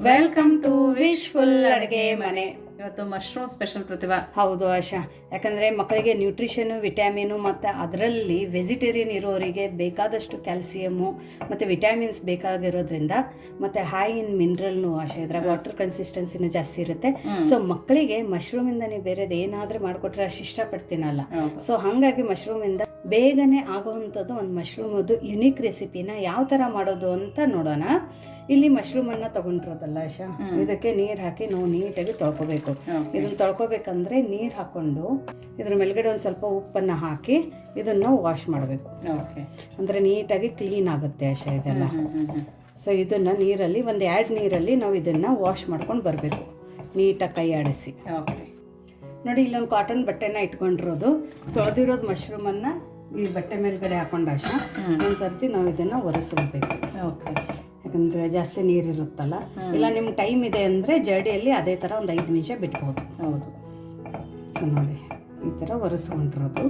Welcome to wish full ಅಡುಗೆ ಮನೆ. ಇವತ್ತು ಮಶ್ರೂಮ್ ಸ್ಪೆಷಲ್ ಪ್ರತಿಭಾ. ಹೌದು ಆಶಾ. ಯಾಕಂದರೆ ಮಕ್ಕಳಿಗೆ ನ್ಯೂಟ್ರಿಷನು ವಿಟ್ಯಾಮಿನು ಮತ್ತು ಅದರಲ್ಲಿ ವೆಜಿಟೇರಿಯನ್ ಇರೋರಿಗೆ ಬೇಕಾದಷ್ಟು ಕ್ಯಾಲ್ಸಿಯಮು ಮತ್ತು ವಿಟ್ಯಾಮಿನ್ಸ್ ಬೇಕಾಗಿರೋದ್ರಿಂದ ಮತ್ತು ಹೈ ಇನ್ ಮಿನರಲ್ನು ಆಶಾ ಇದ್ರಾಗ ವಾಟರ್ ಕನ್ಸಿಸ್ಟೆನ್ಸಿನೂ ಜಾಸ್ತಿ ಇರುತ್ತೆ. ಸೊ ಮಕ್ಕಳಿಗೆ ಮಶ್ರೂಮಿಂದ ನೀವು ಬೇರೆದು ಏನಾದರೂ ಮಾಡಿಕೊಟ್ರೆ ಅಷ್ಟು ಇಷ್ಟಪಡ್ತೀನಲ್ಲ. ಸೊ ಹಾಗಾಗಿ ಮಶ್ರೂಮಿಂದ ಬೇಗನೆ ಆಗುವಂಥದ್ದು ಒಂದು ಮಶ್ರೂಮದು ಯುನೀಕ್ ರೆಸಿಪಿನ ಯಾವ ಥರ ಮಾಡೋದು ಅಂತ ನೋಡೋಣ. ಇಲ್ಲಿ ಮಶ್ರೂಮನ್ನು ತಗೊಂಡಿರೋದಲ್ಲ ಶಾ ಇದಕ್ಕೆ ನೀರು ಹಾಕಿ ನಾವು ನೀಟಾಗಿ ತೊಳ್ಕೊಬೇಕು. ಇದನ್ನು ತೊಳ್ಕೊಬೇಕಂದ್ರೆ ನೀರು ಹಾಕೊಂಡು ಇದ್ರ ಮೇಲ್ಗಡೆ ಒಂದು ಸ್ವಲ್ಪ ಉಪ್ಪನ್ನು ಹಾಕಿ ಇದನ್ನು ವಾಶ್ ಮಾಡಬೇಕು. ಓಕೆ. ಅಂದರೆ ನೀಟಾಗಿ ಕ್ಲೀನ್ ಆಗುತ್ತೆ ಆಶಾ ಇದೆಲ್ಲ. ಸೊ ಇದನ್ನು ನೀರಲ್ಲಿ ಒಂದು ಎರಡು ನೀರಲ್ಲಿ ನಾವು ಇದನ್ನು ವಾಶ್ ಮಾಡ್ಕೊಂಡು ಬರಬೇಕು. ನೀಟಾಗಿ ಕೈ ಆಡಿಸಿ. ಓಕೆ. ನೋಡಿ ಇಲ್ಲೊಂದು ಕಾಟನ್ ಬಟ್ಟೆನ ಇಟ್ಕೊಂಡಿರೋದು. ತೊಳೆದಿರೋದು ಮಶ್ರೂಮನ್ನು ಈ ಬಟ್ಟೆ ಮೇಲ್ಗಡೆ ಹಾಕೊಂಡು ಆಶಾ. ಒಂದು ಸರ್ತಿ ನಾವು ಇದನ್ನು ಒರೆಸ್ಕೊಳ್ಬೇಕು ಓಕೆ. ಯಾಕಂದರೆ ಜಾಸ್ತಿ ನೀರಿರುತ್ತಲ್ಲ ಇಲ್ಲ ನಿಮ್ಮ ಟೈಮ್ ಇದೆ ಅಂದರೆ ಜಡಿಯಲ್ಲಿ ಅದೇ ಥರ ಒಂದು ಐದು ನಿಮಿಷ ಬಿಟ್ಬೋದು. ಹೌದು. ಸೊ ನೋಡಿ ಈ ಥರ ಒರೆಸ್ಕೊಂಡಿರೋದು.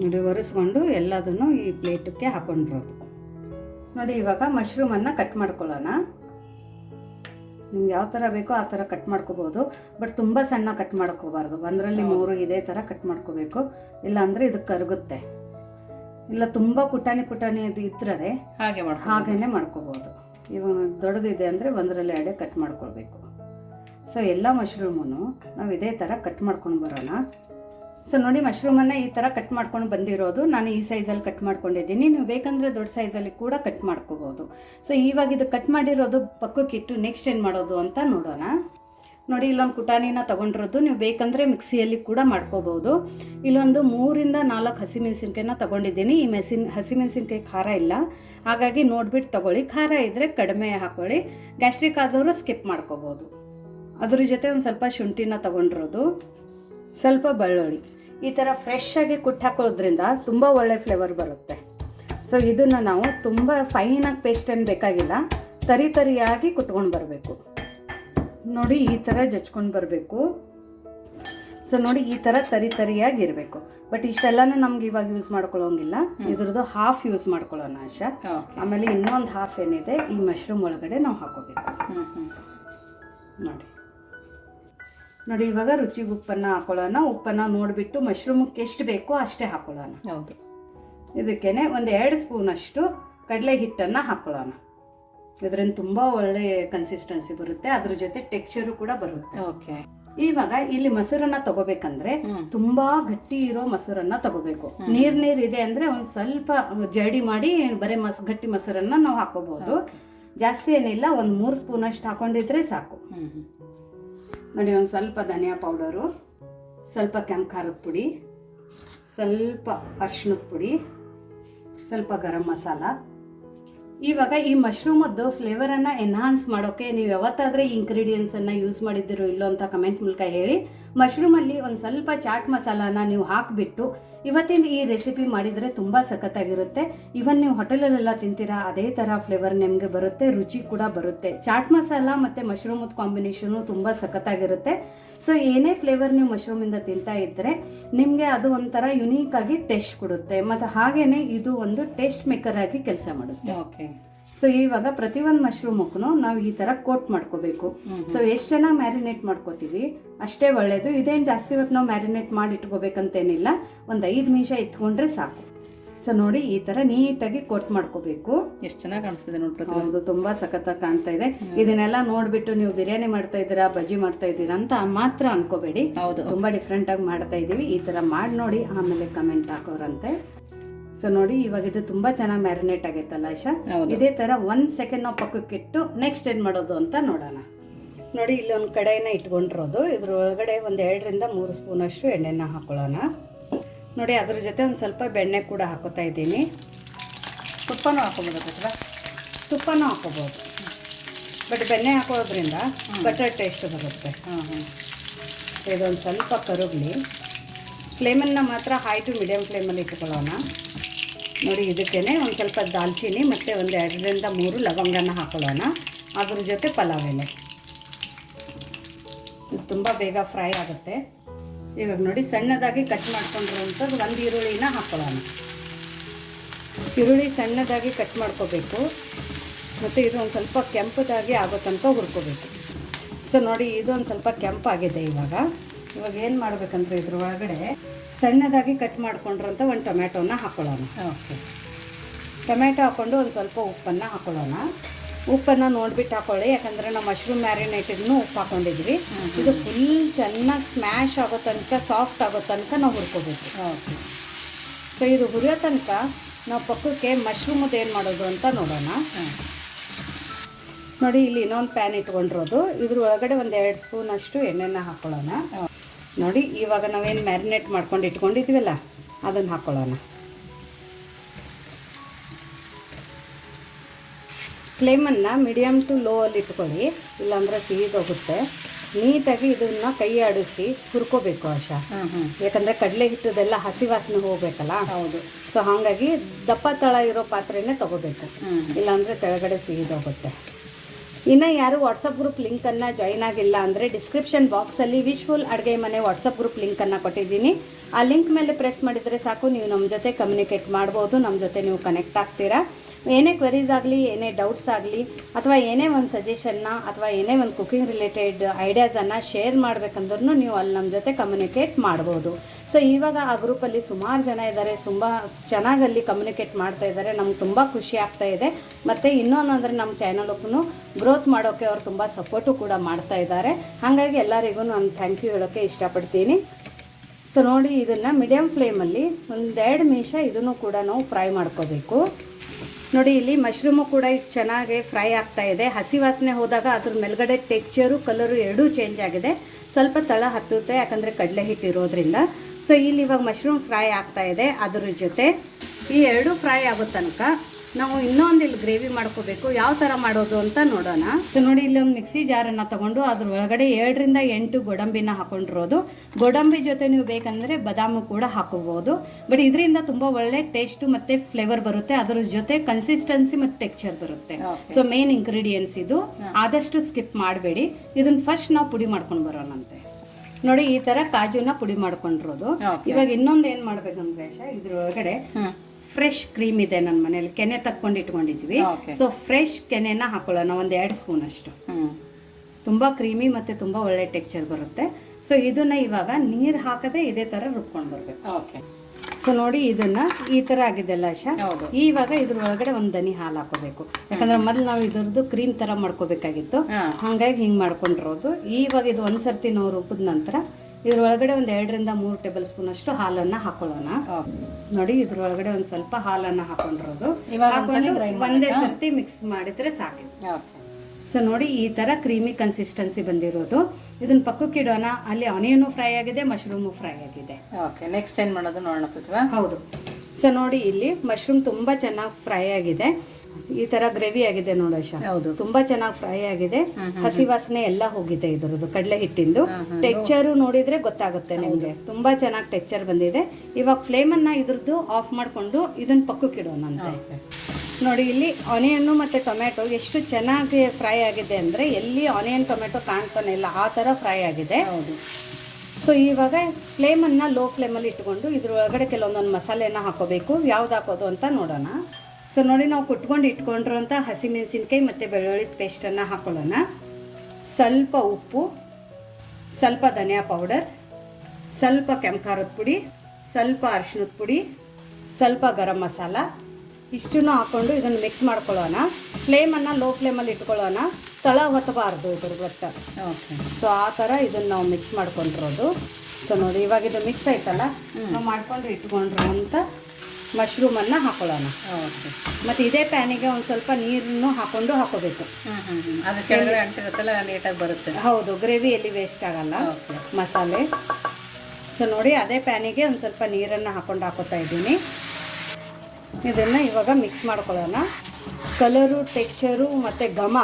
ನೋಡಿ ಒರೆಸ್ಕೊಂಡು ಎಲ್ಲದನ್ನು ಈ ಪ್ಲೇಟಕ್ಕೆ ಹಾಕೊಂಡಿರೋದು. ನೋಡಿ ಇವಾಗ ಮಶ್ರೂಮನ್ನು ಕಟ್ ಮಾಡ್ಕೊಳ್ಳೋಣ. ನಿಮ್ಗೆ ಯಾವ ಥರ ಬೇಕೋ ಆ ಥರ ಕಟ್ ಮಾಡ್ಕೋಬೋದು. ಬಟ್ ತುಂಬ ಸಣ್ಣ ಕಟ್ ಮಾಡ್ಕೋಬಾರ್ದು. ಒಂದರಲ್ಲಿ ಮೂರು ಇದೇ ಥರ ಕಟ್ ಮಾಡ್ಕೋಬೇಕು. ಇಲ್ಲಾಂದರೆ ಇದು ಕರಗುತ್ತೆ. ಇಲ್ಲ ತುಂಬ ಪುಟಾಣಿ ಪುಟಾಣಿ ಅದು ಇದ್ರೆ ಹಾಗೆ ಮಾಡ್ಕೊ ಹಾಗೇನೆ ಮಾಡ್ಕೋಬೋದು. ಇವಾಗ ದೊಡ್ಡದಿದೆ ಅಂದರೆ ಒಂದರಲ್ಲಿ ಎರಡೇ ಕಟ್ ಮಾಡ್ಕೊಳ್ಬೇಕು. ಸೊ ಎಲ್ಲ ಮಶ್ರೂಮನ್ನು ನಾವು ಇದೇ ಥರ ಕಟ್ ಮಾಡ್ಕೊಂಡು ಬರೋಣ. ಸೊ ನೋಡಿ ಮಶ್ರೂಮನ್ನು ಈ ಥರ ಕಟ್ ಮಾಡ್ಕೊಂಡು ಬಂದಿರೋದು. ನಾನು ಈ ಸೈಜಲ್ಲಿ ಕಟ್ ಮಾಡ್ಕೊಂಡಿದ್ದೀನಿ. ನೀವು ಬೇಕಂದರೆ ದೊಡ್ಡ ಸೈಜಲ್ಲಿ ಕೂಡ ಕಟ್ ಮಾಡ್ಕೋಬೋದು. ಸೊ ಇವಾಗ ಇದು ಕಟ್ ಮಾಡಿರೋದು ಪಕ್ಕಕ್ಕಿಟ್ಟು ನೆಕ್ಸ್ಟ್ ಏನು ಮಾಡೋದು ಅಂತ ನೋಡೋಣ. ನೋಡಿ, ಇಲ್ಲೊಂದು ಕುಟಾನಿನ ತಗೊಂಡಿರೋದು. ನೀವು ಬೇಕಂದರೆ ಮಿಕ್ಸಿಯಲ್ಲಿ ಕೂಡ ಮಾಡ್ಕೋಬೋದು. ಇಲ್ಲೊಂದು ಮೂರಿಂದ ನಾಲ್ಕು ಹಸಿಮೆಣಸಿನ್ಕಾಯಿನ ತಗೊಂಡಿದ್ದೀನಿ. ಈ ಮೆಸಿನ್, ಹಸಿಮೆಣಸಿನ್ಕಾಯಿ ಖಾರ ಇಲ್ಲ. ಹಾಗಾಗಿ ನೋಡ್ಬಿಟ್ಟು ತಗೊಳ್ಳಿ. ಖಾರ ಇದ್ದರೆ ಕಡಿಮೆ ಹಾಕೊಳ್ಳಿ. ಗ್ಯಾಸ್ಟ್ರಿಕ್ ಆದವರು ಸ್ಕಿಪ್ ಮಾಡ್ಕೋಬೋದು. ಅದ್ರ ಜೊತೆ ಒಂದು ಸ್ವಲ್ಪ ಶುಂಠಿನ ತಗೊಂಡಿರೋದು. ಸ್ವಲ್ಪ ಬೆಳ್ಳುಳ್ಳಿ. ಈ ಥರ ಫ್ರೆಶ್ ಆಗಿ ಕುಟ್ಟು ಹಾಕೋದ್ರಿಂದ ತುಂಬ ಒಳ್ಳೆ ಫ್ಲೇವರ್ ಬರುತ್ತೆ. ಸೊ ಇದನ್ನು ನಾವು ತುಂಬ ಫೈನಾಗಿ ಪೇಸ್ಟ್ ಏನು ಬೇಕಾಗಿಲ್ಲ. ತರಿ ತರಿಯಾಗಿ ಕುಟ್ಕೊಂಡು ಬರಬೇಕು. ನೋಡಿ ಈ ಥರ ಜಚ್ಕೊಂಡು ಬರಬೇಕು. ಸೊ ನೋಡಿ ಈ ಥರ ತರಿ ತರಿಯಾಗಿರಬೇಕು ಬಟ್ ಇಷ್ಟೆಲ್ಲನೂ ನಮ್ಗೆ ಇವಾಗ ಯೂಸ್ ಮಾಡ್ಕೊಳ್ಳೋಂಗಿಲ್ಲ. ಇದ್ರದ್ದು ಹಾಫ್ ಯೂಸ್ ಮಾಡ್ಕೊಳ್ಳೋಣ ಆಶಾ. ಆಮೇಲೆ ಇನ್ನೊಂದು ಹಾಫ್ ಏನಿದೆ ಈ ಮಶ್ರೂಮ್ ಒಳಗಡೆ ನಾವು ಹಾಕೋಬೇಕು. ನೋಡಿ. ನೋಡಿ ಇವಾಗ ರುಚಿಗೆ ಉಪ್ಪನ್ನು ಹಾಕೊಳ್ಳೋಣ. ಉಪ್ಪನ್ನು ನೋಡಿಬಿಟ್ಟು ಮಶ್ರೂಮ್ಗೆ ಎಷ್ಟು ಬೇಕೋ ಅಷ್ಟೇ ಹಾಕೊಳ್ಳೋಣ. ಹೌದು. ಇದಕ್ಕೇನೆ ಒಂದು ಎರಡು ಸ್ಪೂನಷ್ಟು ಕಡಲೆ ಹಿಟ್ಟನ್ನು ಹಾಕೊಳ್ಳೋಣ. ಇದರಿಂದ ತುಂಬ ಒಳ್ಳೆ ಕನ್ಸಿಸ್ಟೆನ್ಸಿ ಬರುತ್ತೆ. ಅದ್ರ ಜೊತೆ ಟೆಕ್ಸ್ಚರು ಕೂಡ ಬರುತ್ತೆ. ಓಕೆ ಇವಾಗ ಇಲ್ಲಿ ಮೊಸರನ್ನ ತಗೋಬೇಕಂದ್ರೆ. ತುಂಬಾ ಗಟ್ಟಿ ಇರೋ ಮೊಸರನ್ನ ತಗೋಬೇಕು. ನೀರ್ ನೀರ್ ಇದೆ ಅಂದ್ರೆ ಒಂದ್ ಸ್ವಲ್ಪ ಜಡಿ ಮಾಡಿ ಬರೀ ಮಸ್ ಗಟ್ಟಿ ಮೊಸರನ್ನ ನಾವು ಹಾಕೋಬಹುದು. ಜಾಸ್ತಿ ಏನಿಲ್ಲ ಒಂದ್ ಮೂರು ಸ್ಪೂನ್ ಅಷ್ಟು ಹಾಕೊಂಡಿದ್ರೆ ಸಾಕು. ನೋಡಿ ಒಂದು ಸ್ವಲ್ಪ ಧನಿಯಾ ಪೌಡರು ಸ್ವಲ್ಪ ಕೆಂಪು ಖಾರದ ಪುಡಿ ಸ್ವಲ್ಪ ಅರ್ಶಿನದ ಪುಡಿ ಸ್ವಲ್ಪ ಗರಂ ಮಸಾಲ. ಇವಾಗ ಈ ಮಶ್ರೂಮದ್ದು ಫ್ಲೇವರನ್ನು ಎನ್ಹಾನ್ಸ್ ಮಾಡೋಕ್ಕೆ ನೀವು ಯಾವತ್ತಾದರೆ ಇಂಗ್ರೀಡಿಯೆಂಟ್ಸನ್ನು ಯೂಸ್ ಮಾಡಿದ್ದೀರೋ ಇಲ್ಲೋ ಅಂತ ಕಮೆಂಟ್ ಮೂಲಕ ಹೇಳಿ. ಮಶ್ರೂಮಲ್ಲಿ ಒಂದು ಸ್ವಲ್ಪ ಚಾಟ್ ಮಸಾಲಾನ ನೀವು ಹಾಕಿಬಿಟ್ಟು ಇವತ್ತಿನ ಈ ರೆಸಿಪಿ ಮಾಡಿದರೆ ತುಂಬ ಸಖತ್ತಾಗಿರುತ್ತೆ. ಇವನ್ ನೀವು ಹೋಟೆಲಲ್ಲೆಲ್ಲ ತಿಂತೀರಾ, ಅದೇ ಥರ ಫ್ಲೇವರ್ ನಿಮಗೆ ಬರುತ್ತೆ, ರುಚಿ ಕೂಡ ಬರುತ್ತೆ. ಚಾಟ್ ಮಸಾಲ ಮತ್ತು ಮಶ್ರೂಮದ ಕಾಂಬಿನೇಷನು ತುಂಬ ಸಖತ್ತಾಗಿರುತ್ತೆ. ಸೊ ಏನೇ ಫ್ಲೇವರ್ ನೀವು ಮಶ್ರೂಮಿಂದ ತಿಂತಾ ಇದ್ದರೆ ನಿಮಗೆ ಅದು ಒಂಥರ ಯುನೀಕ್ ಆಗಿ ಟೇಸ್ಟ್ ಕೊಡುತ್ತೆ. ಮತ್ತು ಹಾಗೇನೆ ಇದು ಒಂದು ಟೇಸ್ಟ್ ಮೇಕರ್ ಆಗಿ ಕೆಲಸ ಮಾಡುತ್ತೆ. ಓಕೆ ಸೊ ಇವಾಗ ಪ್ರತಿಯೊಂದು ಮಶ್ರೂಮಕ್ಕೂ ನಾವು ಈ ಥರ ಕೋಟ್ ಮಾಡ್ಕೋಬೇಕು. ಸೊ ಎಷ್ಟು ಚೆನ್ನಾಗಿ ಮ್ಯಾರಿನೇಟ್ ಮಾಡ್ಕೋತೀವಿ? ಅಷ್ಟೇ ಒಳ್ಳೆಯದು ಇದೇನು ಜಾಸ್ತಿ ಹೊತ್ತು ನಾವು ಮ್ಯಾರಿನೇಟ್ ಮಾಡಿ ಇಟ್ಕೋಬೇಕಂತೇನಿಲ್ಲ ಒಂದು ಐದು ನಿಮಿಷ ಇಟ್ಕೊಂಡ್ರೆ ಸಾಕು. ಸೊ ನೋಡಿ ಈ ಥರ ನೀಟಾಗಿ ಕೋಟ್ ಮಾಡ್ಕೋಬೇಕು. ಎಷ್ಟು ಚೆನ್ನಾಗಿ ಕಾಣಿಸ್ತಿದೆ ನೋಡಿ ಹೌದು ತುಂಬಾ ಸಖತ್ತಾಗಿ ಕಾಣ್ತಾ ಇದೆ. ಇದನ್ನೆಲ್ಲ ನೋಡ್ಬಿಟ್ಟು ನೀವು ಬಿರಿಯಾನಿ ಮಾಡ್ತಾ ಇದ್ದೀರಾ ಬಜ್ಜಿ ಮಾಡ್ತಾ ಇದ್ದೀರಾ ಅಂತ ಮಾತ್ರ ಅನ್ಕೋಬೇಡಿ. ಹೌದು. ತುಂಬಾ ಡಿಫ್ರೆಂಟಾಗಿ ಮಾಡ್ತಾ ಇದೀವಿ. ಈ ತರ ಮಾಡಿ ನೋಡಿ ಆಮೇಲೆ ಕಮೆಂಟ್ ಹಾಕೋರಂತೆ. ಸೊ ನೋಡಿ ಇವಾಗ ಇದು ತುಂಬಾ ಚೆನ್ನಾಗಿ ಮ್ಯಾರಿನೇಟ್ ಆಗೈತಲ್ಲ ಆಶಾ. ಇದೇ ತರ ಒಂದ್ ಸೆಕೆಂಡ್ ನಾವು ಪಕ್ಕಕ್ಕೆ ಇಟ್ಟು ನೆಕ್ಸ್ಟ್ ಏನ್ ಮಾಡೋದು ಅಂತ ನೋಡೋಣ. ನೋಡಿ ಇಲ್ಲಿ ಒಂದು ಕಡೆಯನ್ನ ಇಟ್ಕೊಂಡಿರೋದು. ಇದ್ರ ಒಳಗಡೆ ಒಂದು ಎರಡರಿಂದ ಮೂರು ಸ್ಪೂನ್ ಅಷ್ಟು ಎಣ್ಣೆನ ಹಾಕೊಳ್ಳೋಣ. ನೋಡಿ ಅದ್ರ ಜೊತೆ ಒಂದು ಸ್ವಲ್ಪ ಬೆಣ್ಣೆ ಕೂಡ ಹಾಕೋತಾ ಇದ್ದೀನಿ. ತುಪ್ಪನೂ ಹಾಕೋಬೋದು ಪ್ರತಿಭಾ ತುಪ್ಪನೂ ಹಾಕೋಬೋದು. ಬಟ್ ಬೆಣ್ಣೆ ಹಾಕೋದ್ರಿಂದ ಬಟರ್ ಟೇಸ್ಟ್ ಬರುತ್ತೆ. ಹಾಂ ಹಾಂ ಇದೊಂದು ಸ್ವಲ್ಪ ಕರುಗ್ಲಿ ಫ್ಲೇಮನ್ನು ಮಾತ್ರ ಹೈ ಟು ಮೀಡಿಯಮ್ ಫ್ಲೇಮಲ್ಲಿ ಇಟ್ಕೊಳ್ಳೋಣ. ನೋಡಿ ಇದಕ್ಕೇ ಒಂದು ಸ್ವಲ್ಪ ದಾಲ್ಚಿನಿ ಮತ್ತು ಒಂದು ಎರಡರಿಂದ ಮೂರು ಲವಂಗನ ಹಾಕೊಳ್ಳೋಣ. ಅದ್ರ ಜೊತೆ ಪಲಾವ್ ಎಲೆ ತುಂಬ ಬೇಗ ಫ್ರೈ ಆಗುತ್ತೆ. ಇವಾಗ ನೋಡಿ, ಸಣ್ಣದಾಗಿ ಕಟ್ ಮಾಡ್ಕೊಂಡಿರುವಂಥದ್ದು ಒಂದು ಈರುಳ್ಳಿನ ಹಾಕೊಳ್ಳೋಣ. ಈರುಳ್ಳಿ ಸಣ್ಣದಾಗಿ ಕಟ್ ಮಾಡ್ಕೋಬೇಕು. ಮತ್ತು ಇದು ಒಂದು ಸ್ವಲ್ಪ ಕೆಂಪದಾಗಿ ಆಗೋ ತನಕ ಹುರ್ಕೋಬೇಕು. ಸೊ ನೋಡಿ ಇದು ಒಂದು ಸ್ವಲ್ಪ ಕೆಂಪಾಗಿದೆ ಇವಾಗ. ಇವಾಗ ಏನು ಮಾಡಬೇಕಂದ್ರೆ ಇದ್ರ ಒಳಗಡೆ ಸಣ್ಣದಾಗಿ ಕಟ್ ಮಾಡ್ಕೊಂಡ್ರಂತ ಒಂದು ಟೊಮ್ಯಾಟೋನ ಹಾಕೊಳ್ಳೋಣ. ಓಕೆ. ಟೊಮ್ಯಾಟೊ ಹಾಕ್ಕೊಂಡು ಒಂದು ಸ್ವಲ್ಪ ಉಪ್ಪನ್ನು ಹಾಕೊಳ್ಳೋಣ. ಉಪ್ಪನ್ನು ನೋಡಿಬಿಟ್ಟು ಹಾಕೊಳ್ಳಿ ಯಾಕಂದರೆ ನಾವು ಮಶ್ರೂಮ್ ಮ್ಯಾರಿನೇಟೆಡ್ನು ಉಪ್ಪು ಹಾಕೊಂಡಿದ್ವಿ. ಇದು ಫುಲ್ ಚೆನ್ನಾಗಿ ಸ್ಮ್ಯಾಶ್ ಆಗೋ ತನಕ ಸಾಫ್ಟ್ ಆಗೋ ತನಕ ನಾವು ಹುರ್ಕೋಬೇಕು. ಓಕೆ. ಸೊ ಇದು ಹುರಿಯೋ ತನಕ ನಾವು ಪಕ್ಕಕ್ಕೆ ಮಶ್ರೂಮದ್ದು ಏನು ಮಾಡೋದು ಅಂತ ನೋಡೋಣ. ನೋಡಿ ಇಲ್ಲಿ ಇನ್ನೊಂದು ಪ್ಯಾನ್ ಇಟ್ಕೊಂಡಿರೋದು. ಇದ್ರ ಒಳಗಡೆ ಒಂದು ಎರಡು ಸ್ಪೂನ್ ಅಷ್ಟು ಎಣ್ಣೆನ ಹಾಕೊಳ್ಳೋಣ. ನೋಡಿ ಇವಾಗ ನಾವೇನು ಮ್ಯಾರಿನೇಟ್ ಮಾಡ್ಕೊಂಡು ಇಟ್ಕೊಂಡಿದ್ವಲ್ಲ ಅದನ್ನು ಹಾಕ್ಕೊಳ್ಳೋಣ ಫ್ಲೇಮನ್ನು ಮೀಡಿಯಮ್ ಟು ಲೋ ಅಲ್ಲಿ ಇಟ್ಕೊಳ್ಳಿ ಇಲ್ಲಾಂದರೆ ಸಿಹಿದೋಗುತ್ತೆ ನೀಟಾಗಿ ಇದನ್ನು ಕೈ ಆಡಿಸಿ ಹುರ್ಕೋಬೇಕು ಆಶಾ. ಯಾಕಂದರೆ ಕಡಲೆ ಹಿಟ್ಟದೆಲ್ಲ ಹಸಿ ವಾಸನೆ ಹೋಗ್ಬೇಕಲ್ಲ? ಹೌದು. ಸೊ ಹಾಗಾಗಿ ದಪ್ಪ ತಳ ಇರೋ ಪಾತ್ರೆನೇ ತಗೋಬೇಕು. ಇಲ್ಲಾಂದರೆ ಕೆಳಗಡೆ ಸಿಹಿದೋಗುತ್ತೆ ಇನ್ನು ಯಾರು ವಾಟ್ಸಪ್ ಗ್ರೂಪ್ ಲಿಂಕನ್ನು ಜಾಯ್ನ್ ಆಗಿಲ್ಲ ಅಂದರೆ ಡಿಸ್ಕ್ರಿಪ್ಷನ್ ಬಾಕ್ಸಲ್ಲಿ ವಿಶ್ಫುಲ್ ಅಡುಗೆ ಮನೆ ವಾಟ್ಸಪ್ ಗ್ರೂಪ್ ಲಿಂಕನ್ನು ಕೊಟ್ಟಿದ್ದೀನಿ. ಆ ಲಿಂಕ್ ಮೇಲೆ ಪ್ರೆಸ್ ಮಾಡಿದರೆ ಸಾಕು, ನೀವು ನಮ್ಮ ಜೊತೆ ಕಮ್ಯುನಿಕೇಟ್ ಮಾಡ್ಬೋದು ನಮ್ಮ ಜೊತೆ ನೀವು ಕನೆಕ್ಟ್ ಆಗ್ತೀರಾ. ಏನೇ ಕ್ವೆರೀಸ್ ಆಗಲಿ, ಏನೇ ಡೌಟ್ಸ್ ಆಗಲಿ, ಅಥವಾ ಏನೇ ಒಂದು ಸಜೆಷನ್ನ ಅಥವಾ ಏನೇ ಒಂದು ಕುಕಿಂಗ್ ರಿಲೇಟೆಡ್ ಐಡಿಯಾಸನ್ನು ಶೇರ್ ಮಾಡಬೇಕಂದ್ರೂ ನೀವು ಅಲ್ಲಿ ನಮ್ಮ ಜೊತೆ ಕಮ್ಯುನಿಕೇಟ್ ಮಾಡ್ಬೋದು. ಸೊ ಇವಾಗ ಆ ಗ್ರೂಪಲ್ಲಿ ಸುಮಾರು ಜನ ಇದ್ದಾರೆ ತುಂಬ ಚೆನ್ನಾಗಿ ಅಲ್ಲಿ ಕಮ್ಯುನಿಕೇಟ್ ಮಾಡ್ತಾ ಇದ್ದಾರೆ ನಮ್ಗೆ ತುಂಬ ಖುಷಿ ಆಗ್ತಾ ಇದೆ. ಮತ್ತು ಇನ್ನೊಂದು ಅಂದರೆ ನಮ್ಮ ಚಾನಲ್ಗೂ ಗ್ರೋತ್ ಮಾಡೋಕ್ಕೆ ಅವ್ರು ತುಂಬ ಸಪೋರ್ಟು ಕೂಡ ಮಾಡ್ತಾ ಇದ್ದಾರೆ ಹಾಗಾಗಿ ಎಲ್ಲರಿಗೂ ನಾನು ಥ್ಯಾಂಕ್ ಯು ಹೇಳೋಕ್ಕೆ ಇಷ್ಟಪಡ್ತೀನಿ. ಸೊ ನೋಡಿ, ಇದನ್ನು ಮೀಡಿಯಮ್ ಫ್ಲೇಮಲ್ಲಿ ಒಂದೆರಡು ನಿಮಿಷ ಇದನ್ನು ಕೂಡ ನಾವು ಫ್ರೈ ಮಾಡ್ಕೋಬೇಕು. ನೋಡಿ, ಇಲ್ಲಿ ಮಶ್ರೂಮು ಕೂಡ ಇಷ್ಟು ಚೆನ್ನಾಗಿ ಫ್ರೈ ಆಗ್ತಾ ಇದೆ. ಹಸಿ ವಾಸನೆ ಹೋದಾಗ ಅದ್ರ ಮೇಲ್ಗಡೆ ಟೆಕ್ಚರು ಕಲರು ಎರಡೂ ಚೇಂಜ್ ಆಗಿದೆ. ಸ್ವಲ್ಪ ತಳ ಹತ್ತುತ್ತೆ, ಯಾಕಂದರೆ ಕಡಲೆ ಹಿಟ್ಟು ಇರೋದ್ರಿಂದ. ಸೊ ಇಲ್ಲಿ ಇವಾಗ ಮಶ್ರೂಮ್ ಫ್ರೈ ಆಗ್ತಾ ಇದೆ. ಅದ್ರ ಜೊತೆ ಈ ಎರಡು ಫ್ರೈ ಆಗೋ ತನಕ ನಾವು ಇನ್ನೊಂದು ಇಲ್ಲಿ ಗ್ರೇವಿ ಮಾಡ್ಕೋಬೇಕು. ಯಾವ ಥರ ಮಾಡೋದು ಅಂತ ನೋಡೋಣ. ಸೊ ನೋಡಿ ಇಲ್ಲಿ ಒಂದು ಮಿಕ್ಸಿ ಜಾರನ್ನ ತಗೊಂಡು ಅದ್ರ ಒಳಗಡೆ ಎರಡರಿಂದ ಎಂಟು ಗೋಡಂಬಿನ ಹಾಕೊಂಡಿರೋದು. ಗೋಡಂಬಿ ಜೊತೆ ನೀವು ಬೇಕಂದರೆ ಬದಾಮು ಕೂಡ ಹಾಕೋಬೋದು ಬಟ್ ಇದರಿಂದ ತುಂಬ ಒಳ್ಳೆ ಟೇಸ್ಟು ಮತ್ತು ಫ್ಲೇವರ್ ಬರುತ್ತೆ. ಅದ್ರ ಜೊತೆ ಕನ್ಸಿಸ್ಟೆನ್ಸಿ ಮತ್ತು ಟೆಕ್ಸ್ಚರ್ ಬರುತ್ತೆ. ಸೊ ಮೇನ್ ಇಂಗ್ರೀಡಿಯೆಂಟ್ಸ್ ಇದು. ಆದಷ್ಟು ಸ್ಕಿಪ್ ಮಾಡಬೇಡಿ. ಇದನ್ನ ಫಸ್ಟ್ ನಾವು ಪುಡಿ ಮಾಡ್ಕೊಂಡು ಬರೋಣಂತೆ. ನೋಡಿ ಈ ತರ ಕಾಜುನ ಪುಡಿ ಮಾಡ್ಕೊಂಡಿರೋದು. ಇವಾಗ ಇನ್ನೊಂದು ಏನ್ ಮಾಡ್ಬೇಕಂದ್ರೆ ಇದ್ರ ಒಳಗಡೆ ಫ್ರೆಶ್ ಕ್ರೀಮ್ ಇದೆ ನನ್ನ ಮನೇಲಿ ಕೆನೆ ತಕ್ಕೊಂಡು ಇಟ್ಕೊಂಡಿದ್ವಿ. ಸೊ ಫ್ರೆಶ್ ಕೆನೆನ ಹಾಕೊಳ್ಳೋಣ. ಒಂದು ಎರಡು ಸ್ಪೂನ್ ಅಷ್ಟು. ತುಂಬ ಕ್ರೀಮಿ ಮತ್ತೆ ತುಂಬಾ ಒಳ್ಳೆ ಟೆಕ್ಸ್ಚರ್ ಬರುತ್ತೆ. ಸೊ ಇದನ್ನ ಇವಾಗ ನೀರು ಹಾಕದೆ ಇದೇ ತರ ರುಬ್ಕೊಂಡು ಬರ್ಬೇಕು. ಓಕೆ ಸೊ ನೋಡಿ ಇದನ್ನ ಈ ತರ ಆಗಿದೆಲ್ಲ ಆಶಾ? ಶಾ ಇವಾಗ ಇದ್ರ ಒಳಗಡೆ ಒಂದು ದನಿ ಹಾಲು ಹಾಕೋಬೇಕು. ಯಾಕಂದ್ರೆ ಮೊದಲು ನಾವು ಇದ್ರದ್ದು ಕ್ರೀಮ್ ತರ ಮಾಡ್ಕೋಬೇಕಾಗಿತ್ತು. ಹಂಗಾಗಿ ಹಾಗಾಗಿ ಹಿಂಗೆ ಮಾಡ್ಕೊಂಡಿರೋದು. ಇವಾಗ ಇದು ಒಂದ್ಸರ್ತಿ ನಾವು ರುಬ್ಬಿದ ನಂತರ ಇದ್ರೊಳಗಡೆ ಒಂದು ಎರಡರಿಂದ ಮೂರು ಟೇಬಲ್ ಸ್ಪೂನ್ ಅಷ್ಟು ಹಾಲನ್ನ ಹಾಕೊಳ್ಳೋಣ. ನೋಡಿ ಇದ್ರೊಳಗಡೆ ಒಂದು ಸ್ವಲ್ಪ ಹಾಲನ್ನ ಹಾಕೊಂಡಿರೋದು. ಹಾಕೊಂಡು ಒಂದೇ ಸರ್ತಿ ಮಿಕ್ಸ್ ಮಾಡಿದ್ರೆ ಸಾಕು. ಸೊ ನೋಡಿ ಈ ತರ ಕ್ರೀಮಿ ಕನ್ಸಿಸ್ಟೆನ್ಸಿ ಬಂದಿರೋದು. ಇದನ್ನ ಪಕ್ಕಕ್ಕೆ ಇಡೋಣ. ಅಲ್ಲಿ ಆನಿಯನು ಫ್ರೈ ಆಗಿದೆ ಮಶ್ರೂಮು ಫ್ರೈ ಆಗಿದೆ. ಓಕೆ ನೆಕ್ಸ್ಟ್ ಏನು ಮಾಡೋದು ನೋಡೋಣ ಹೌದು. ಸೊ ನೋಡಿ ಇಲ್ಲಿ ಮಶ್ರೂಮ್ ತುಂಬಾ ಚೆನ್ನಾಗಿ ಫ್ರೈ ಆಗಿದೆ. ಈ ತರ ಗ್ರೇವಿ ಆಗಿದೆ ನೋಡೋಶ ಹೌದು. ತುಂಬಾ ಚೆನ್ನಾಗಿ ಫ್ರೈ ಆಗಿದೆ. ಹಸಿ ವಾಸನೆ ಎಲ್ಲ ಹೋಗಿದೆ ಇದರದ್ದು ಕಡಲೆ ಹಿಟ್ಟಿಂದು. ಟೆಕ್ಚರ್ ನೋಡಿದ್ರೆ ಗೊತ್ತಾಗುತ್ತೆ ನಿಮ್ಗೆ. ತುಂಬಾ ಚೆನ್ನಾಗಿ ಟೆಕ್ಚರ್ ಬಂದಿದೆ. ಇವಾಗ ಫ್ಲೇಮ್ ಅನ್ನ ಇದ್ರದ್ದು ಆಫ್ ಮಾಡ್ಕೊಂಡು ಇದನ್ನ ಪಕ್ಕಕ್ಕೆ ಇಡೋಣ ಅಂತ ನೋಡಿ ಇಲ್ಲಿ ಆನಿಯನ್ ಮತ್ತೆ ಟೊಮೆಟೊ ಎಷ್ಟು ಚೆನ್ನಾಗಿ ಫ್ರೈ ಆಗಿದೆ ಅಂದ್ರೆ ಎಲ್ಲಿ ಆನಿಯನ್ ಟೊಮೆಟೊ ಕಾಣ್ತಾನೆ ಇಲ್ಲ ಆ ತರ ಫ್ರೈ ಆಗಿದೆ. ಹೌದು. ಸೊ ಇವಾಗ ಫ್ಲೇಮನ್ನು ಲೋ ಫ್ಲೇಮಲ್ಲಿ ಇಟ್ಕೊಂಡು ಇದ್ರೊಳಗಡೆ ಕೆಲವೊಂದೊಂದು ಮಸಾಲೆನ ಹಾಕೋಬೇಕು. ಯಾವ್ದು ಹಾಕೋದು ಅಂತ ನೋಡೋಣ. ಸೊ ನೋಡಿ ನಾವು ಕುಟ್ಕೊಂಡು ಇಟ್ಕೊಂಡಿರೋಂಥ ಹಸಿಮೆಣಸಿನ್ಕಾಯಿ ಮತ್ತು ಬೆಳ್ಳುಳ್ಳಿ ಪೇಸ್ಟನ್ನು ಹಾಕೊಳ್ಳೋಣ. ಸ್ವಲ್ಪ ಉಪ್ಪು ಸ್ವಲ್ಪ ಧನಿಯಾ ಪೌಡರ್ ಸ್ವಲ್ಪ ಕೆಂಪು ಖಾರದ ಪುಡಿ ಸ್ವಲ್ಪ ಅರಿಶಿಣದ ಪುಡಿ ಸ್ವಲ್ಪ ಗರಂ ಮಸಾಲ ಇಷ್ಟನ್ನು ಹಾಕ್ಕೊಂಡು ಇದನ್ನು ಮಿಕ್ಸ್ ಮಾಡ್ಕೊಳ್ಳೋಣ. ಫ್ಲೇಮನ್ನು ಲೋ ಫ್ಲೇಮಲ್ಲಿ ಇಟ್ಕೊಳ್ಳೋಣ. ತಳ ಹೊತ್ತಬಾರ್ದು ಇದ್ರ ಗೊತ್ತ? ಓಕೆ ಸೊ ಆ ಥರ ಇದನ್ನು ನಾವು ಮಿಕ್ಸ್ ಮಾಡ್ಕೊಂಡಿರೋದು. ಸೊ ನೋಡಿ ಇವಾಗ ಇದು ಮಿಕ್ಸ್ ಆಯ್ತಲ್ಲ? ನಾವು ಮಾಡ್ಕೊಂಡು ಇಟ್ಕೊಂಡ್ರು ಅಂತ ಮಶ್ರೂಮನ್ನು ಹಾಕೊಳ್ಳೋಣ. ಓಕೆ ಮತ್ತು ಇದೇ ಪ್ಯಾನಿಗೆ ಒಂದು ಸ್ವಲ್ಪ ನೀರನ್ನು ಹಾಕೊಂಡು ಹಾಕೋಬೇಕು. ಅದು ಕೆಳಗಡೆ ಅಂಟಿರುತ್ತಲ್ಲ ನೀಟಾಗಿ ಬರುತ್ತೆ. ಹೌದು ಗ್ರೇವಿ ಎಲ್ಲಿ ವೇಸ್ಟ್ ಆಗಲ್ಲ. ಮಸಾಲೆ. ಸೊ ನೋಡಿ ಅದೇ ಪ್ಯಾನಿಗೆ ಒಂದು ಸ್ವಲ್ಪ ನೀರನ್ನು ಹಾಕೊಂಡು ಹಾಕೋತಾ ಇದ್ದೀನಿ. ಇದನ್ನು ಇವಾಗ ಮಿಕ್ಸ್ ಮಾಡ್ಕೊಳ್ಳೋಣ. ಕಲರು ಟೆಕ್ಚರು ಮತ್ತು ಘಮ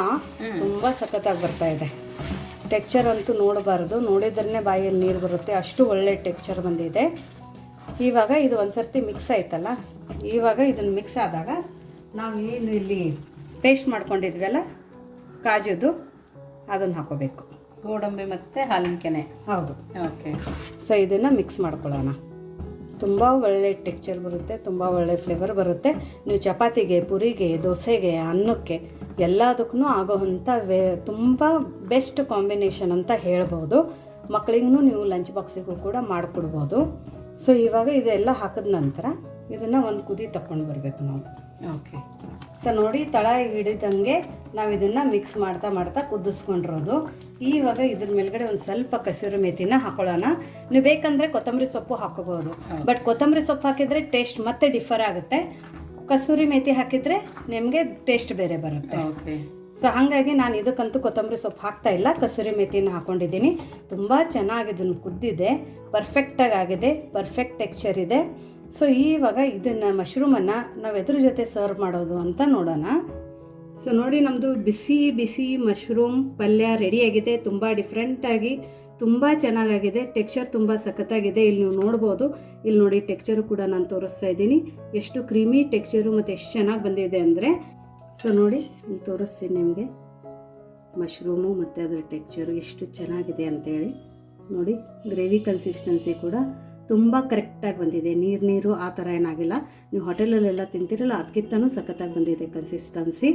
ತುಂಬ ಸಖತ್ತಾಗಿ ಬರ್ತಾ ಇದೆ. ಟೆಕ್ಚರ್ ಅಂತೂ ನೋಡಬಾರ್ದು. ನೋಡಿದ್ರೇ ಬಾಯಲ್ಲಿ ನೀರು ಬರುತ್ತೆ. ಅಷ್ಟು ಒಳ್ಳೆ ಟೆಕ್ಚರ್ ಬಂದಿದೆ. ಇವಾಗ ಇದು ಒಂದು ಸರ್ತಿ ಮಿಕ್ಸ್ ಆಯ್ತಲ್ಲ? ಇವಾಗ ಇದನ್ನು ಮಿಕ್ಸ್ ಆದಾಗ ನಾವು ಏನು ಇಲ್ಲಿ ಪೇಸ್ಟ್ ಮಾಡ್ಕೊಂಡಿದ್ವಲ್ಲ ಕಾಜುದು ಅದನ್ನು ಹಾಕೋಬೇಕು. ಗೋಡಂಬಿ ಮತ್ತು ಹಾಲಿನ ಕೆನೆ. ಹೌದು. ಓಕೆ ಸೊ ಇದನ್ನು ಮಿಕ್ಸ್ ಮಾಡ್ಕೊಳ್ಳೋಣ. ತುಂಬ ಒಳ್ಳೆ ಟೆಕ್ಸ್ಚರ್ ಬರುತ್ತೆ ತುಂಬ ಒಳ್ಳೆ ಫ್ಲೇವರ್ ಬರುತ್ತೆ. ನೀವು ಚಪಾತಿಗೆ ಪುರಿಗೆ ದೋಸೆಗೆ ಅನ್ನಕ್ಕೆ ಎಲ್ಲದಕ್ಕೂ ಆಗೋವಂಥ ವೇ ತುಂಬ ಬೆಸ್ಟ್ ಕಾಂಬಿನೇಷನ್ ಅಂತ ಹೇಳ್ಬೋದು. ಮಕ್ಕಳಿಗೂ ನೀವು ಲಂಚ್ ಬಾಕ್ಸಿಗೂ ಕೂಡ ಮಾಡಿಕೊಡ್ಬೋದು. ಸೊ ಇವಾಗ ಇದೆಲ್ಲ ಹಾಕಿದ ನಂತರ ಇದನ್ನು ಒಂದು ಕುದಿ ತಕೊಂಡು ಬರಬೇಕು ನಾವು. ಓಕೆ ಸೊ ನೋಡಿ ತಳ ಹಿಡಿದಂಗೆ ನಾವು ಇದನ್ನು ಮಿಕ್ಸ್ ಮಾಡ್ತಾ ಮಾಡ್ತಾ ಕುದಿಸ್ಕೊಂಡಿರೋದು. ಇವಾಗ ಇದ್ರ ಮೇಲ್ಗಡೆ ಒಂದು ಸ್ವಲ್ಪ ಕಸೂರಿ ಮೇಥಿನ ಹಾಕೊಳ್ಳೋಣ. ನೀವು ಬೇಕಂದರೆ ಕೊತ್ತಂಬರಿ ಸೊಪ್ಪು ಹಾಕೋಬಹುದು. ಬಟ್ ಕೊತ್ತಂಬರಿ ಸೊಪ್ಪು ಹಾಕಿದರೆ ಟೇಸ್ಟ್ ಮತ್ತೆ ಡಿಫರ್ ಆಗುತ್ತೆ. ಕಸೂರಿ ಮೇಥಿ ಹಾಕಿದರೆ ನಿಮಗೆ ಟೇಸ್ಟ್ ಬೇರೆ ಬರುತ್ತೆ. ಓಕೆ ಸೊ ಹಾಗಾಗಿ ನಾನು ಇದಕ್ಕಂತೂ ಕೊತ್ತಂಬರಿ ಸೊಪ್ಪು ಹಾಕ್ತಾ ಇಲ್ಲ. ಕಸೂರಿ ಮೇಥಿನ ಹಾಕೊಂಡಿದ್ದೀನಿ. ತುಂಬ ಚೆನ್ನಾಗಿ ಇದನ್ನು ಕುದ್ದಿದೆ. ಪರ್ಫೆಕ್ಟಾಗಿ ಆಗಿದೆ. ಪರ್ಫೆಕ್ಟ್ ಟೆಕ್ಸ್ಚರ್ ಇದೆ. ಸೊ ಇವಾಗ ಇದನ್ನು ಮಶ್ರೂಮನ್ನು ನಾವು ಎದ್ರ ಜೊತೆ ಸರ್ವ್ ಮಾಡೋದು ಅಂತ ನೋಡೋಣ. ಸೊ ನೋಡಿ ನಮ್ಮದು ಬಿಸಿ ಬಿಸಿ ಮಶ್ರೂಮ್ ಪಲ್ಯ ರೆಡಿಯಾಗಿದೆ ತುಂಬ ಡಿಫ್ರೆಂಟಾಗಿ ತುಂಬ ಚೆನ್ನಾಗಾಗಿದೆ ಟೆಕ್ಸ್ಚರ್ ತುಂಬ ಸಖತ್ತಾಗಿದೆ. ಇಲ್ಲಿ ನೀವು ನೋಡ್ಬೋದು. ಇಲ್ಲಿ ನೋಡಿ ಟೆಕ್ಸ್ಚರು ಕೂಡ ನಾನು ತೋರಿಸ್ತಾ ಇದ್ದೀನಿ. ಎಷ್ಟು ಕ್ರೀಮಿ ಟೆಕ್ಸ್ಚರು ಮತ್ತು ಎಷ್ಟು ಚೆನ್ನಾಗಿ ಬಂದಿದೆ ಅಂದರೆ ಸೊ ನೋಡಿ, ಇಲ್ಲಿ ತೋರಿಸ್ತೀನಿ ನಿಮಗೆ. ಮಶ್ರೂಮು ಮತ್ತು ಅದರ ಟೆಕ್ಚರು ಎಷ್ಟು ಚೆನ್ನಾಗಿದೆ ಅಂತೇಳಿ. ನೋಡಿ, ಗ್ರೇವಿ ಕನ್ಸಿಸ್ಟೆನ್ಸಿ ಕೂಡ ತುಂಬ ಕರೆಕ್ಟಾಗಿ ಬಂದಿದೆ. ನೀರು ನೀರು ಆ ಥರ ಏನಾಗಿಲ್ಲ. ನೀವು ಹೋಟೆಲಲ್ಲೆಲ್ಲ ತಿಂತಿರಲ್ಲ ಅದಕ್ಕಿಂತನೂ ಸಖತ್ತಾಗಿ ಬಂದಿದೆ ಕನ್ಸಿಸ್ಟೆನ್ಸಿ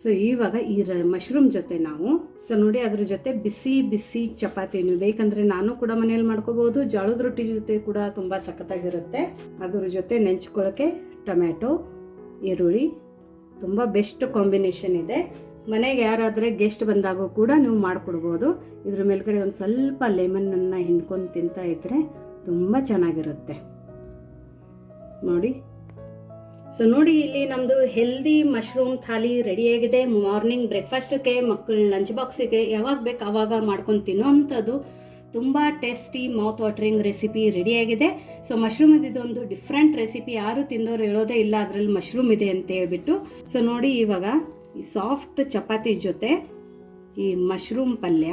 ಸೊ ಇವಾಗ ಈ ರ, ಮಶ್ರೂಮ್ ಜೊತೆ ನಾವು, ಸೊ ನೋಡಿ ಅದ್ರ ಜೊತೆ ಬಿಸಿ ಬಿಸಿ ಚಪಾತಿ ನೀವು ಬೇಕಂದರೆ ನಾನು ಕೂಡ ಮನೇಲಿ ಮಾಡ್ಕೋಬೋದು, ಜೋಳದ ರೊಟ್ಟಿ ಜೊತೆ ಕೂಡ ತುಂಬ ಸಖತ್ತಾಗಿರುತ್ತೆ. ಅದ್ರ ಜೊತೆ ನೆಂಚ್ಕೊಳ್ಳೋಕ್ಕೆ ಟೊಮ್ಯಾಟೊ, ಈರುಳ್ಳಿ ತುಂಬ ಬೆಸ್ಟ್ ಕಾಂಬಿನೇಷನ್ ಇದೆ. ಮನೆಗೆ ಯಾರಾದರೆ ಗೆಸ್ಟ್ ಬಂದಾಗೂ ಕೂಡ ನೀವು ಮಾಡಿಕೊಡ್ಬೋದು. ಇದ್ರ ಮೇಲ್ಗಡೆ ಒಂದು ಸ್ವಲ್ಪ ಲೆಮನನ್ನು ಹಿಂಡ್ಕೊಂಡು ತಿಂತಾ ಇದ್ದರೆ ತುಂಬ ಚೆನ್ನಾಗಿರುತ್ತೆ. ನೋಡಿ. ಸೊ ನೋಡಿ ಇಲ್ಲಿ ನಮ್ಮದು ಹೆಲ್ದಿ ಮಶ್ರೂಮ್ ಥಾಲಿ ರೆಡಿಯಾಗಿದೆ ಮಾರ್ನಿಂಗ್ ಬ್ರೇಕ್ಫಾಸ್ಟಕ್ಕೆ ಮಕ್ಕಳು ಲಂಚ್ ಬಾಕ್ಸಿಗೆ ಯಾವಾಗ ಬೇಕು ಆವಾಗ ಮಾಡ್ಕೊಂಡು ತಿನ್ನೋವಂಥದ್ದು. ತುಂಬ ಟೇಸ್ಟಿ ಮೌತ್ ವಾಟ್ರಿಂಗ್ ರೆಸಿಪಿ ರೆಡಿಯಾಗಿದೆ. ಸೊ ಮಶ್ರೂಮ್ ಇದೊಂದು ಡಿಫ್ರೆಂಟ್ ರೆಸಿಪಿ ಯಾರು ತಿಂದೋರು ಹೇಳೋದೇ ಇಲ್ಲ, ಅದರಲ್ಲಿ ಮಶ್ರೂಮ್ ಇದೆ ಅಂತ ಹೇಳ್ಬಿಟ್ಟು. ಸೊ ನೋಡಿ ಇವಾಗ ಈ ಸಾಫ್ಟ್ ಚಪಾತಿ ಜೊತೆ ಈ ಮಶ್ರೂಮ್ ಪಲ್ಯ.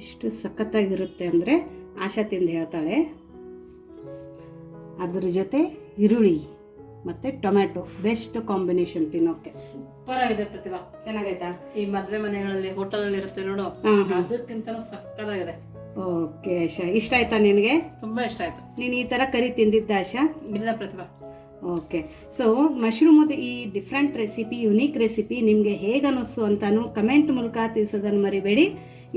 ಎಷ್ಟು ಸಖತ್ತಾಗಿರುತ್ತೆ ಅಂದರೆ ಆಶಾ ತಿಂದು ಹೇಳ್ತಾಳೆ. ಅದ್ರ ಜೊತೆ ಈರುಳ್ಳಿ. ಮತ್ತು ಟೊಮ್ಯಾಟೊ ಬೆಸ್ಟ್ ಕಾಂಬಿನೇಷನ್ ತಿನ್ನೋಕೆ. ಸೂಪರ್ ಆಗಿದೆ ಪ್ರತಿಭಾ. ಚೆನ್ನಾಗೈತಾ? ಈ ಮದುವೆ ಮನೆಗಳಲ್ಲಿ ಹೋಟೆಲಲ್ಲಿ ಇರುತ್ತೆ ನೋಡು. ಅದಕ್ಕಿಂತನೂ ಸಕ್ಕತ್ತಾಗಿದೆ. ಓಕೆ ಆಶಾ. ಇಷ್ಟ ಆಯ್ತಾ ನಿನಗೆ? ತುಂಬಾ ಇಷ್ಟ ಆಯ್ತು. ನೀನು ಈ ಥರ ಕರಿ ತಿಂದಿದ್ದ ಆಶಾ? ಇಲ್ಲ ಪ್ರತಿಭಾ. ಓಕೆ. ಸೊ ಮಶ್ರೂಮದ ಈ ಡಿಫ್ರೆಂಟ್ ರೆಸಿಪಿ ಯುನೀಕ್ ರೆಸಿಪಿ ನಿಮಗೆ ಹೇಗೆ ಅನ್ನಿಸ್ತು ಅಂತಾನು ಕಮೆಂಟ್ ಮೂಲಕ ತಿಳಿಸೋದನ್ನು ಮರಿಬೇಡಿ.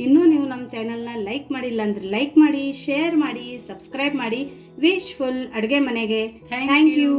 ಇನ್ನೂ ನೀವು ನಮ್ಮ ಚಾನಲ್ನ ಲೈಕ್ ಮಾಡಿಲ್ಲ ಅಂದರೆ ಲೈಕ್ ಮಾಡಿ ಶೇರ್ ಮಾಡಿ ಸಬ್ಸ್ಕ್ರೈಬ್ ಮಾಡಿ. ವಿಶ್ ಫುಲ್ ಅಡುಗೆ ಮನೆಗೆ. Thank you